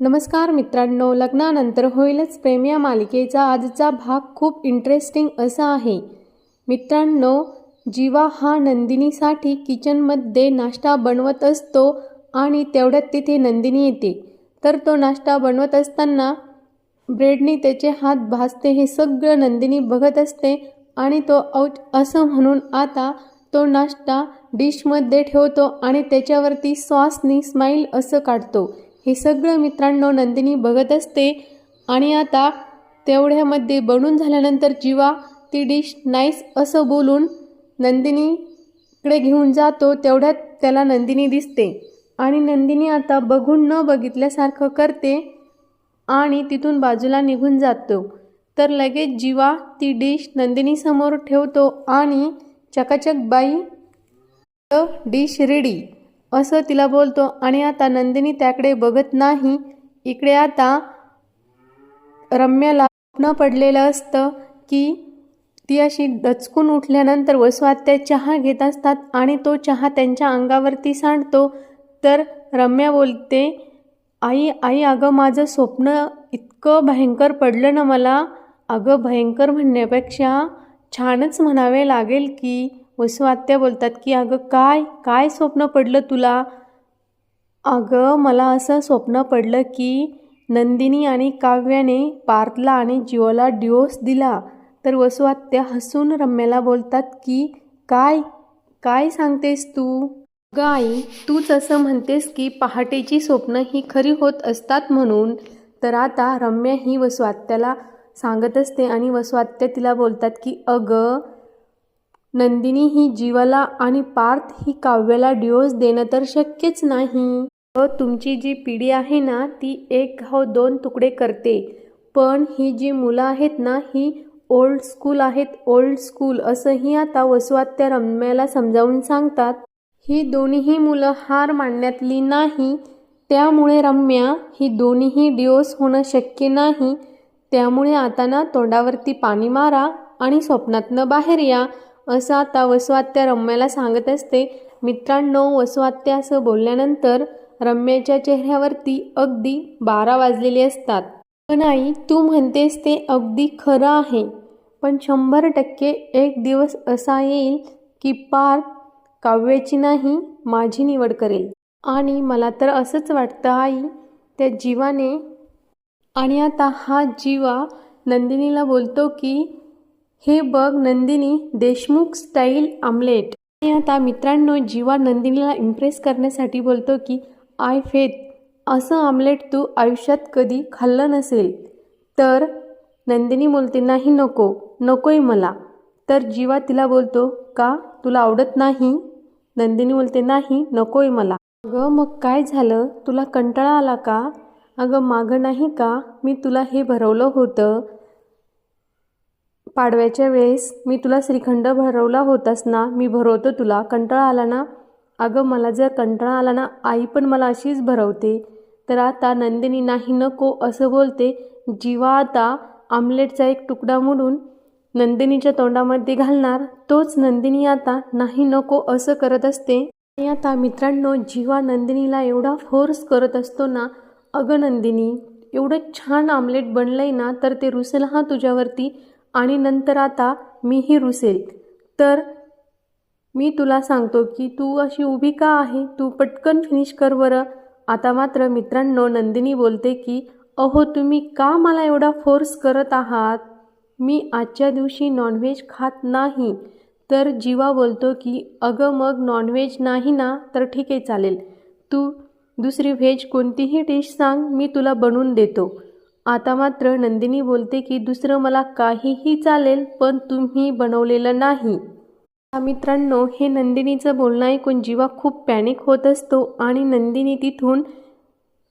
नमस्कार मित्रांनो लग्नानंतर होईलच प्रेम या मालिकेचा आजचा भाग खूप इंटरेस्टिंग असा आहे. मित्रांनो जीवा हा नंदिनीसाठी किचनमध्ये नाश्ता बनवत असतो आणि तेवढ्यात तिथे नंदिनी येते. तर तो नाश्ता बनवत असताना ब्रेडने त्याचे हात भाजते हे सगळं नंदिनी बघत असते आणि तो औच असं म्हणून आता तो नाश्ता डिशमध्ये ठेवतो आणि त्याच्यावरती सॉसनी स्माईल असं काढतो. हे सगळं मित्रांनो नंदिनी बघत असते. आणि आता तेवढ्यामध्ये बनून झाल्यानंतर जीवा ती डिश नाईस असं बोलून नंदिनीकडे घेऊन जातो. तेवढ्यात त्याला नंदिनी दिसते. आणि नंदिनी आता बघून न बघितल्यासारखं करते आणि तिथून बाजूला निघून जातो. तर लगेच जीवा ती डिश नंदिनीसमोर ठेवतो आणि चकाचक बाई डिश रेडी. असं तिला बोलतो आणि आता नंदिनी त्याकडे बघत नाही. इकडे आता रम्याला न पडलेलं असतं की ती अशी दचकून उठल्यानंतर वसुआत्या चहा घेत असतात आणि तो चहा त्यांच्या अंगावरती सांडतो. तर रम्या बोलते आई आई अगं माझं स्वप्न इतकं भयंकर पडलं ना मला. अगं भयंकर म्हणण्यापेक्षा छानच म्हणावे लागेल की वसुआत्या बोलतात की अगं काय? काय स्वप्न पडलं तुला? अगं मला असं स्वप्न पडलं की नंदिनी आणि काव्याने पार्थला आणि जिओला डिओस दिला. तर वसुआत्या हसून रम्याला बोलतात की काय? काय सांगतेस तू? गाई तूच असं म्हणतेस की पहाटेची स्वप्न ही खरी होत असतात म्हणून. तर आता रम्या ही वसुआत्याला सांगत असते आणि वसुआत्या तिला बोलतात की अगं नंदिनी ही जीवाला आणि पार्थ ही काव्याला डिओस देणं तर शक्यच नाही. व तुमची जी पिढी आहे ना ती एक हो दोन तुकडे करते. पण ही जी मुलं आहेत ना ही ओल्ड स्कूल आहेत ओल्ड स्कूल असंही आता वसुआत्या रम्याला समजावून सांगतात. ही दोन्हीही मुलं हार मांडण्यातली नाही. त्यामुळे रम्या ही दोन्हीही डिओस होणं शक्य नाही. त्यामुळे आता ना तोंडावरती पाणी मारा आणि स्वप्नातनं बाहेर या. असं आता वसुआत्या रम्याला सांगत असते. मित्रांनो वसुआत्या असं बोलल्यानंतर रम्याच्या चेहऱ्यावरती अगदी बारा वाजलेले असतात. पण आई तू म्हणतेस ते अगदी खरं आहे. पण शंभर टक्के एक दिवस असा येईल की पार काव्याची नाही माझी निवड करेल. आणि मला तर असंच वाटतं आई त्या जीवाने. आणि आता हा जीवा नंदिनीला बोलतो की हे बघ नंदिनी देशमुख स्टाईल आमलेट आणि आता मित्रांनो जीवा नंदिनीला इम्प्रेस करण्यासाठी बोलतो की आय फेथ असं आमलेट तू आयुष्यात कधी खाल्लं नसेल. तर नंदिनी बोलते नाही नको नकोय मला. तर जीवा तिला बोलतो का? तुला आवडत नाही? नंदिनी बोलते नाही नकोय मला. अगं मग काय झालं? तुला कंटाळा आला का? अगं मागं नाही का? मी तुला हे भरवलं होतं. पाडव्याच्या वेळेस मी तुला श्रीखंड भरवला होतास ना मी भरवतो तुला. कंटाळा आला ना? अगं मला जर कंटाळा आला ना आई पण मला अशीच भरवते. तर आता नंदिनी नाही नको असं बोलते. जीवा आता आमलेटचा एक तुकडा मोडून नंदिनीच्या तोंडामध्ये घालणार. तोच नंदिनी आता नाही नको असं करत असते. आणि आता मित्रांनो जीवा नंदिनीला एवढा फोर्स करत असतो ना अगं नंदिनी एवढं छान आमलेट आहे ना तर ते रुसेल हा तुझ्यावरती. आणि नंतर आता मीही रुसेल. तर मी तुला सांगतो की तू अशी उभी का आहे? तू पटकन फिनिश कर बरं. आता मात्र मित्रांनो नंदिनी बोलते की अहो तुम्ही का मला एवढा फोर्स करत आहात? मी आजच्या दिवशी नॉनव्हेज खात नाही. तर जीवा बोलतो की अगं मग नॉनव्हेज नाही ना? तर ठीक आहे चालेल. तू दुसरी व्हेज कोणतीही डिश सांग मी तुला बनवून देतो. आता मात्र नंदिनी बोलते की दुसरं मला काहीही चालेल पण तुम्ही बनवलेलं नाही. मित्रांनो हे नंदिनीचं बोलणं ऐकून जीवा खूप पॅनिक होत असतो आणि नंदिनी तिथून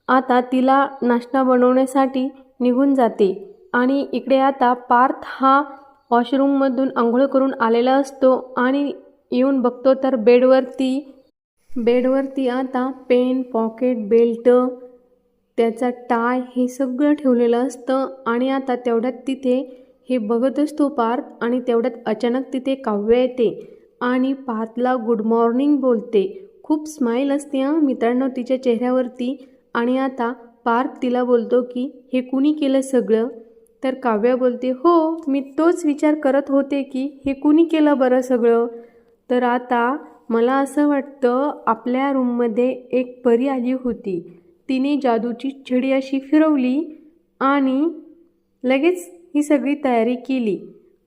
आता तिला नाश्ता बनवण्यासाठी निघून जाते. आणि इकडे आता पार्थ हा वॉशरूममधून आंघोळ करून आलेला असतो आणि येऊन बघतो तर बेडवरती बेडवरती आता पेन पॉकेट बेल्ट त्याचा टाय हे सगळं ठेवलेलं असतं आणि आता तेवढ्यात तिथे हे बघत असतो पार्थ आणि तेवढ्यात अचानक तिथे काव्य येते आणि पार्थला गुड मॉर्निंग बोलते. खूप स्माईल असते हां मित्रांनो तिच्या चेहऱ्यावरती. आणि आता पार्थ तिला बोलतो की हे कुणी केलं सगळं? तर काव्या बोलते हो मी तोच विचार करत होते की हे कुणी केलं बरं सगळं? तर आता मला असं वाटतं आपल्या रूममध्ये एक परी आली होती. तिने जादूची छडी अशी फिरवली आणि लगेच ही सगळी तयारी केली.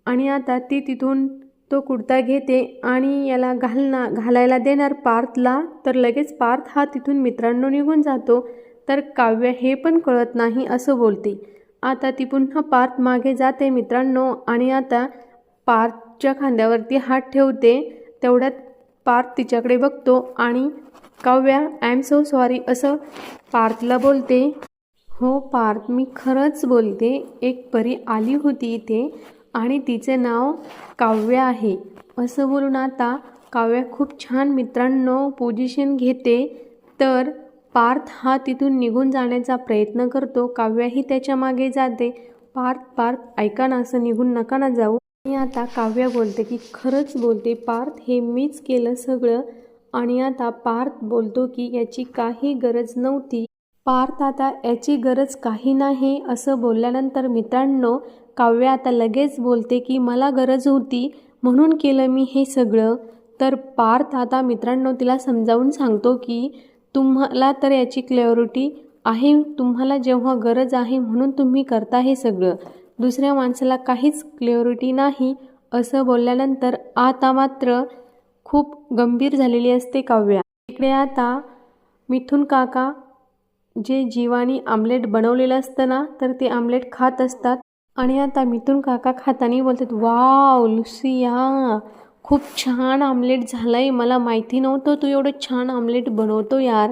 आणि आता ती तिथून तो कुडता घेते आणि याला घालना घालायला देणार पार्थला तर लगेच पार्थ हा तिथून मित्रांनो निघून जातो. तर काव्य हे पण कळत नाही असं बोलते. आता ती पुन्हा पार्थ मागे जाते मित्रांनो आणि आता पार्थच्या खांद्यावरती हात ठेवते. तेवढ्यात पार्थ तिच्याकडे बघतो आणि Kavya I am so sorry असं पार्थला बोलते. हो पार्थ मी खरंच बोलते. एक परी आली होती इथे आणि तिचे नाव काव्य आहे. असं बोलून आता काव्या खूप छान मित्रांनो पोझिशन घेते. तर पार्थ हा तिथून निघून जाण्याचा प्रयत्न करतो. काव्याही त्याच्यामागे जाते. पार्थ पार्थ ऐका ना असं निघून नका ना जाऊ. मी आता काव्या बोलते की खरंच बोलते. पार्थ हे मीच केलं सगळं आणि आता पार्थ बोलतो की याची काही गरज नव्हती. पार्थ आता याची गरज काही नाही असं बोलल्यानंतर मित्रांनो काव्य आता लगेच बोलते की मला गरज होती म्हणून केलं मी हे सगळं. तर पार्थ आता मित्रांनो तिला समजावून सांगतो की तुम्हाला तर याची क्लॅरिटी आहे तुम्हाला जेव्हा गरज आहे म्हणून तुम्ही करता हे सगळं. दुसऱ्या माणसाला काहीच क्लिअरिटी नाही असं बोलल्यानंतर आता मात्र खूप गंभीर झालेली असते काव्या. इकडे आता मिथून काका जे जीवानी आमलेट बनवलेलं असतं ना तर ते आमलेट खात असतात. आणि आता मिथून काका खाताना बोलतात वाव लुसिया खूप छान आमलेट झालं आहे मला माहिती नव्हतं तू एवढं छान आमलेट बनवतो यार.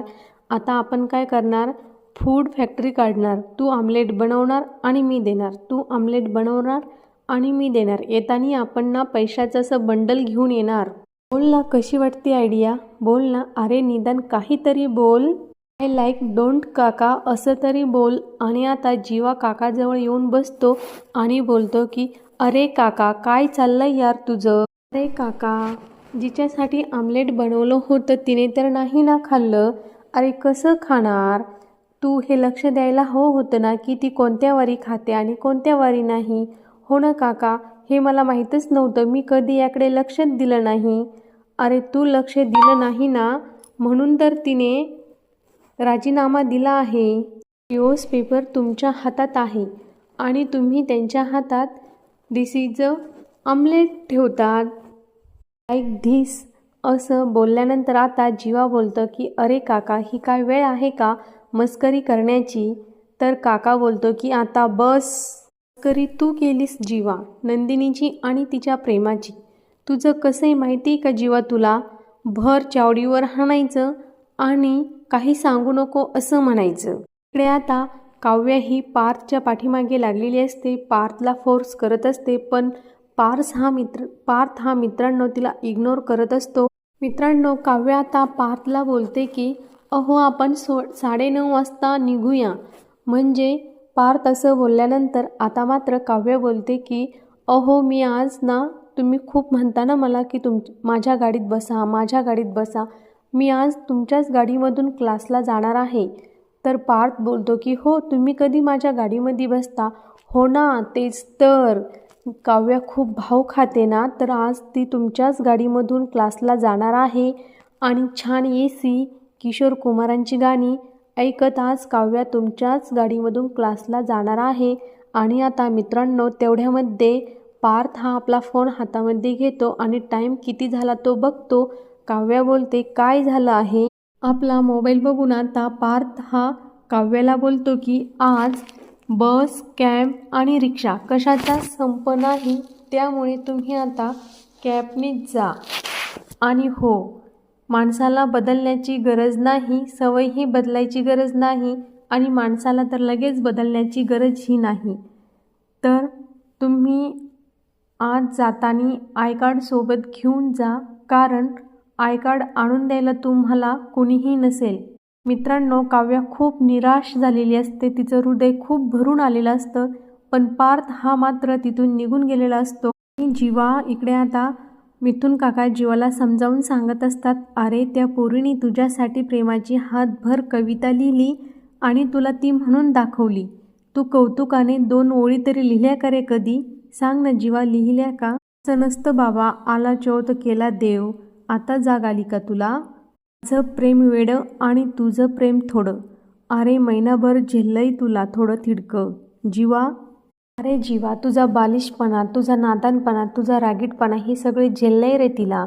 आता आपण काय करणार? फूड फॅक्टरी काढणार तू आमलेट बनवणार आणि मी देणार. तू आमलेट बनवणार आणि मी देणार. येताना आपण ना पैशाचं असं बंडल घेऊन येणार. बोल ना कशी वाटते आयडिया? बोल ना. अरे निदान काहीतरी बोल. आय लाईक डोंट काका असं तरी बोल. आणि आता जीवा काकाजवळ येऊन बसतो आणि बोलतो की अरे काका काय चाललंय यार तुझं? अरे काका जिच्यासाठी आमलेट बनवलं होतं तिने तर नाही ना खाल्लं. अरे कसं खाणार? तू हे लक्ष द्यायला हो होतं ना की ती कोणत्या वारी खाते आणि कोणत्या वारी नाही? हो ना काका? हे मला माहीतच नव्हतं. मी कधी याकडे लक्षच दिलं नाही. अरे तू लक्ष दिलं नाही ना? म्हणून तर तिने राजीनामा दिला आहे. न्यूज पेपर तुमच्या हातात आहे आणि तुम्ही त्यांच्या हातात दिस इज अ आमलेट ठेवतात. लाईक धिस असं बोलल्यानंतर आता जीवा बोलतं की अरे काका ही काय वेळ आहे का? मस्करी करण्याची. तर काका बोलतो की आता बस. मस्करी तू केलीस जीवा. नंदिनीची आणि तिच्या प्रेमाची. तुझं कसंही माहिती आहे का जीवा तुला? भर चावडीवर हाणायचं आणि काही सांगू नको असं म्हणायचं. इकडे आता काव्य ही पार्थच्या पाठीमागे लागलेली असते. पार्थला फोर्स करत असते पण पार्स हा मित्र पार्थ हा मित्रांनो तिला इग्नोर करत असतो. मित्रांनो काव्य आता पार्थला बोलते की अहो आपण सो साडेनऊ वाजता निघूया. म्हणजे पार्थ असं बोलल्यानंतर आता मात्र काव्य बोलते की अहो मी आज ना तुम्ही खूप म्हणता ना मला की तुम माझ्या गाडीत बसा माझ्या गाडीत बसा. मी आज तुमच्याच गाडीमधून क्लासला जाणार आहे. तर पार्थ बोलतो की हो तुम्ही कधी माझ्या गाडीमध्ये बसता? हो ना तेच तर. काव्या खूप भाव खाते ना तर आज ती तुमच्याच गाडीमधून क्लासला जाणार आहे. आणि छान ए सी किशोर कुमारांची गाणी ऐकत आज काव्या तुमच्याच गाडीमधून क्लासला जाणार आहे. आणि आता मित्रांनो तेवढ्यामध्ये पार्थ हा आपला फोन हातामध्ये घेतो आणि टाईम किती झाला तो बघतो. काव्या बोलते काय झालं आहे? आपला मोबाईल बघून आता पार्थ हा काव्याला बोलतो की आज बस कॅब आणि रिक्षा कशाचा संप नाही त्यामुळे तुम्ही आता कॅबनेच जा. आणि हो माणसाला बदलण्याची गरज नाही सवयही बदलायची गरज नाही आणि माणसाला तर लगेच बदलण्याची गरजही नाही. तर तुम्ही आज जाताना आय कार्डसोबत घेऊन जा कारण आय कार्ड आणून द्यायला तुम्हाला कुणीही नसेल. मित्रांनो काव्या खूप निराश झालेली असते तिचं हृदय खूप भरून आलेलं असतं पण पार्थ हा मात्र तिथून निघून गेलेला असतो. जीवा इकडे आता मिथून काका जीवाला समजावून सांगत असतात अरे त्या पोरीने तुझ्यासाठी प्रेमाची हातभर कविता लिहिली आणि तुला ती म्हणून दाखवली. तू कौतुकाने दोन ओळी तरी लिहिल्या का रे कधी? सांग ना जीवा लिहिल्या का? असं नसतं बाबा आला चौथ केला देव. आता जाग आली का तुला? माझं प्रेम वेडं आणि तुझं प्रेम थोडं. अरे महिनाभर झेललंय तुला थोडं थिडकं. जीवा अरे जीवा तुझा बालिशपणा तुझा नादानपणा तुझा रागीटपणा हे सगळे झेलले रे तिला.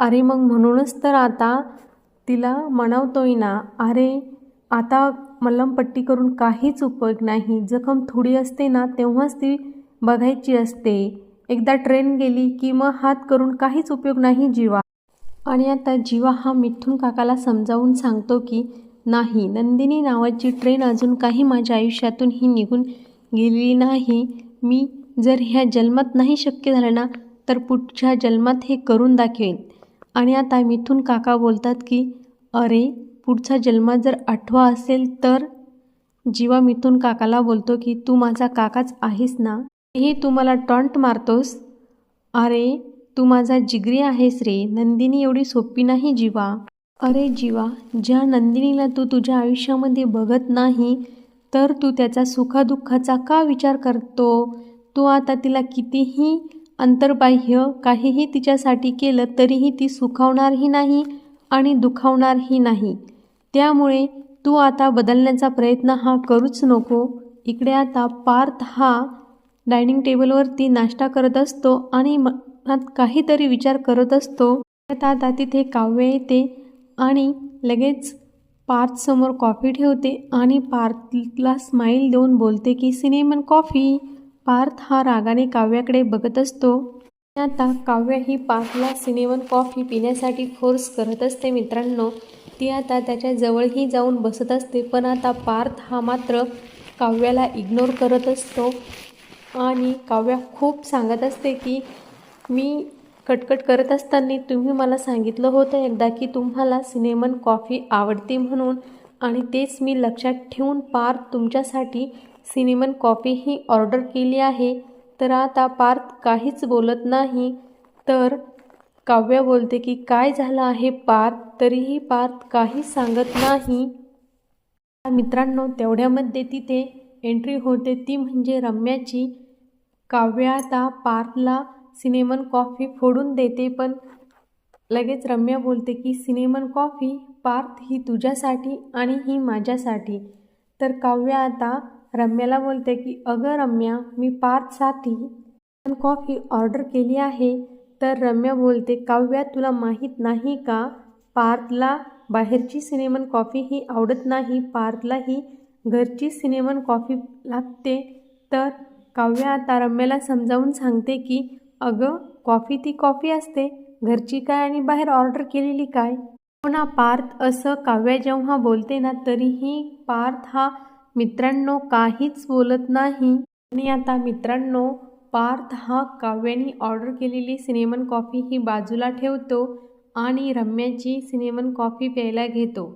अरे मग म्हणूनच तर आता तिला म्हणवतोय ना अरे आता मलमपट्टी करून काहीच उपयोग नाही. जखम थोडी असते ना तेव्हाच ती बघायची असते. एकदा ट्रेन गेली की मग हात करून काहीच उपयोग नाही जीवा. आणि आता जीवा हा मिथून काकाला समजावून सांगतो की नाही नंदिनी नावाची ट्रेन अजून काही माझ्या आयुष्यातून ही निघून गेलेली नाही. मी जर ह्या जन्मात नाही शक्य झालं ना तर पुढच्या जन्मात हे करून दाखवेन. आणि आता मिथून काका बोलतात की अरे पुढचा जन्मात जर आठवा असेल तर? जीवा मिथून काकाला बोलतो की तू माझा काकाच आहेस ना? हे तू मला टॉन्ट मारतोस? अरे तू माझा जिगरी आहेस रे. नंदिनी एवढी सोपी नाही जीवा. अरे जीवा ज्या नंदिनीला तू तुझ्या आयुष्यामध्ये बघत नाही तर तू त्याचा सुखादुःखाचा का विचार करतो? तू आता तिला कितीही अंतर्बाह्य काहीही तिच्यासाठी केलं तरीही ती सुखावणारही नाही आणि दुखावणारही नाही. त्यामुळे तू आता बदलण्याचा प्रयत्न हा करूच नको. इकडे आता पार्थ हा डायनिंग टेबलवरती नाश्ता करत असतो आणि मनात काहीतरी विचार करत असतो. आता तिथे काव्य येते आणि लगेच पार्थसमोर कॉफी ठेवते आणि पार्थला स्माईल देऊन बोलते की सिनेमन कॉफी. पार्थ हा रागाने काव्याकडे बघत असतो. आता काव्य ही पार्थला सिनेमन कॉफी पिण्यासाठी फोर्स करत असते मित्रांनो. ती आता त्याच्या जवळही जाऊन बसत असते पण आता पार्थ हा मात्र काव्याला इग्नोर करत असतो. आणि काव्या खूप सांगत असते की मी कटकट करत असताना तुम्ही मला सांगितलं होतं एकदा की तुम्हाला सिनेमन कॉफी आवडते म्हणून. आणि तेच मी लक्षात ठेवून पार्थ तुमच्यासाठी सिनेमन कॉफी ही ऑर्डर केली आहे. तर आता पार्थ काहीच बोलत नाही. तर काव्या बोलते की काय झालं आहे पार्थ? तरीही पार्थ काहीच सांगत नाही. मित्रांनो तेवढ्यामध्ये तिथे एंट्री होते ती म्हणजे रम्याची. काव्या आता पार्थला सिनेमन कॉफी फोडून देते पण लगेच रम्या बोलते की सिनेमन कॉफी पार्थ ही तुझ्यासाठी आणि ही माझ्यासाठी. तर काव्या आता रम्याला बोलते की अगं रम्या मी पार्थसाठी कॉफी ऑर्डर केली आहे. तर रम्या बोलते काव्या तुला माहीत नाही का पार्थला बाहेरची सिनेमन कॉफी ही आवडत नाही पार्थला ही घरची सिनेमन कॉफी लागते. तर काव्या आता रम्याला समजावून सांगते की अगं कॉफी ती कॉफी असते. घरची काय आणि बाहेर ऑर्डर केलेली काय? हो ना पार्थ असं काव्या जेव्हा बोलते ना तरीही पार्थ हा मित्रांनो काहीच बोलत नाही. आणि आता मित्रांनो पार्थ हा काव्याने ऑर्डर केलेली सिनेमन कॉफी ही बाजूला ठेवतो आणि रम्याची सिनेमन कॉफी प्यायला घेतो.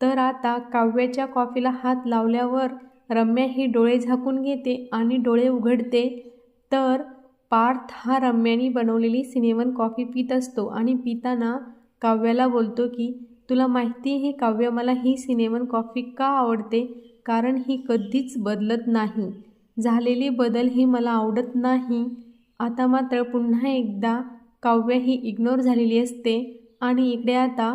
तर आता काव्याच्या कॉफीला हात लावल्यावर रम्या ही डोळे झाकून घेते आणि डोळे उघडते. तर पार्थ हा रम्यानी बनवलेली सिनेमन कॉफी पित असतो आणि पिताना काव्याला बोलतो की तुला माहिती आहे काव्य मला ही सिनेमन कॉफी का आवडते? कारण ही कधीच बदलत नाही. झालेले बदल ही मला आवडत नाही. आता मात्र पुन्हा एकदा काव्य ही इग्नोर झालेली असते आणि इकडे आता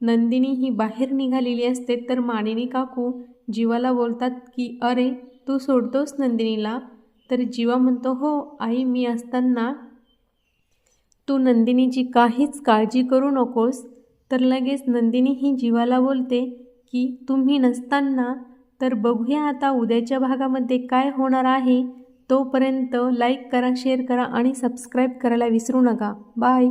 नंदिनी ही बाहेर निघालेली असते तर मानिनी काकू जीवाला बोलतात की अरे तू सोडतोस नंदिनीला? तर जीवा म्हणतो हो आई मी असताना तू नंदिनीची काहीच काळजी करू नकोस. तर लगेच नंदिनी ही जीवाला बोलते की तुम्ही नसताना तर बघूया आता उद्याच्या भागामध्ये काय होणार आहे. तोपर्यंत लाईक करा शेअर करा आणि सबस्क्राईब करायला विसरू नका. बाय